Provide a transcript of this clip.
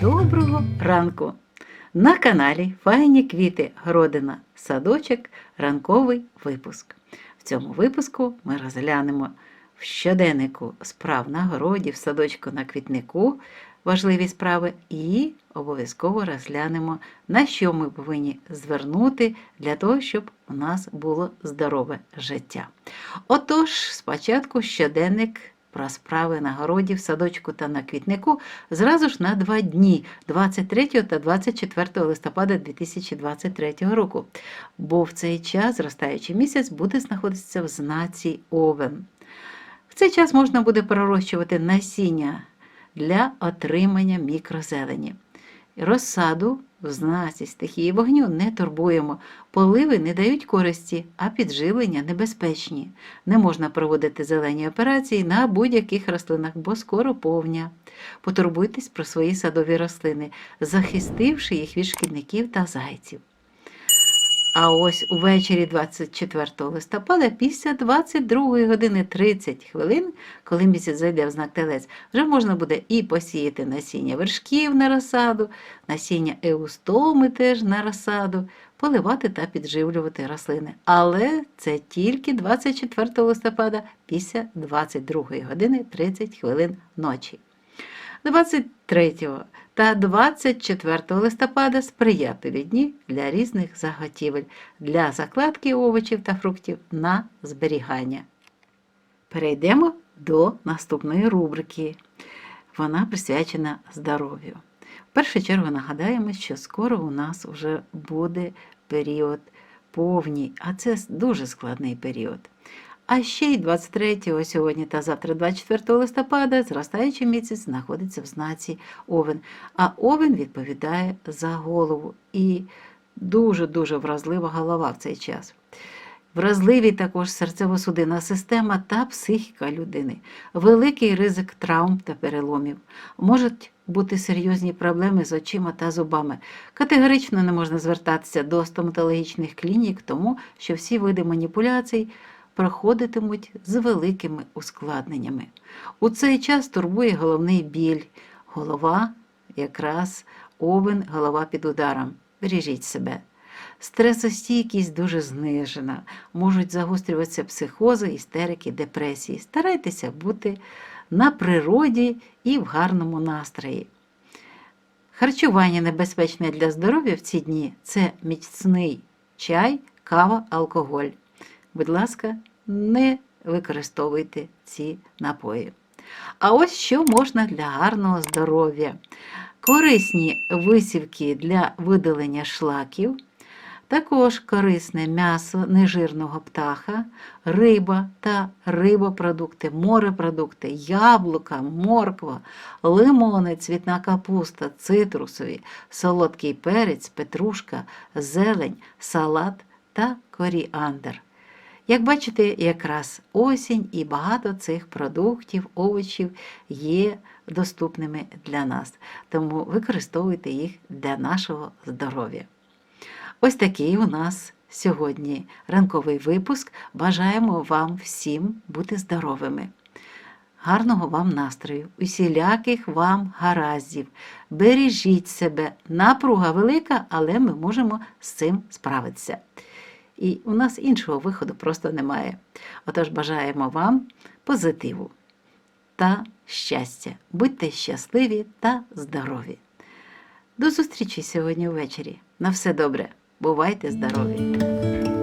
Доброго ранку! На каналі Файні квіти Гродина Садочок ранковий випуск. В цьому випуску ми розглянемо в щоденнику справ на городі, в садочку на квітнику важливі справи і обов'язково розглянемо, на що ми повинні звернути для того, щоб у нас було здорове життя. Отож, спочатку щоденник про справи на городі, в садочку та на квітнику зразу ж на два дні 23 та 24 листопада 2023 року, бо в цей час зростаючий місяць буде знаходитися в знаці Овен. В цей час можна буде пророщувати насіння для отримання мікрозелені. Розсаду в знаці стихії вогню не турбуємо, поливи не дають користі, а підживлення небезпечні. Не можна проводити зелені операції на будь-яких рослинах, бо скоро повня. Потурбуйтесь про свої садові рослини, захистивши їх від шкідників та зайців. А ось увечері 24 листопада, після 22 години 30 хвилин, коли місяць зайде в знак телець, вже можна буде і посіяти насіння вершків на розсаду, насіння еустоми теж на розсаду, поливати та підживлювати рослини. Але це тільки 24 листопада після 22 години 30 хвилин ночі. 23 та 24 листопада сприятливі дні для різних заготівель, для закладки овочів та фруктів на зберігання. Перейдемо до наступної рубрики. Вона присвячена здоров'ю. В першу чергу нагадаємо, що скоро у нас вже буде період повній, а це дуже складний період. А ще й 23 сьогодні та завтра, 24 листопада, зростаючий місяць знаходиться в знаці Овен. А Овен відповідає за голову. І дуже-дуже вразлива голова в цей час. Вразливі також серцево-судинна система та психіка людини, великий ризик травм та переломів. Можуть бути серйозні проблеми з очима та зубами. Категорично не можна звертатися до стоматологічних клінік, тому що всі види маніпуляцій проходитимуть з великими ускладненнями. У цей час турбує головний біль, голова, якраз овен, голова під ударом. Бережіть себе. Стресостійкість дуже знижена, можуть загострюватися психози, істерики, депресії. Старайтеся бути на природі і в гарному настрої. Харчування небезпечне для здоров'я в ці дні це міцний чай, кава, алкоголь. Будь ласка, не використовуйте ці напої. А ось що можна для гарного здоров'я. Корисні висівки для видалення шлаків, також корисне м'ясо нежирного птаха, риба та рибопродукти, морепродукти, яблука, морква, лимони, цвітна капуста, цитрусові, солодкий перець, петрушка, зелень, салат та коріандр. Як бачите, якраз осінь і багато цих продуктів, овочів є доступними для нас, тому використовуйте їх для нашого здоров'я. Ось такий у нас сьогодні ранковий випуск. Бажаємо вам всім бути здоровими. Гарного вам настрою, усіляких вам гараздів. Бережіть себе, напруга велика, але ми можемо з цим справитися. І у нас іншого виходу просто немає. Отож, бажаємо вам позитиву та щастя. Будьте щасливі та здорові. До зустрічі сьогодні ввечері. На все добре. Бувайте здорові!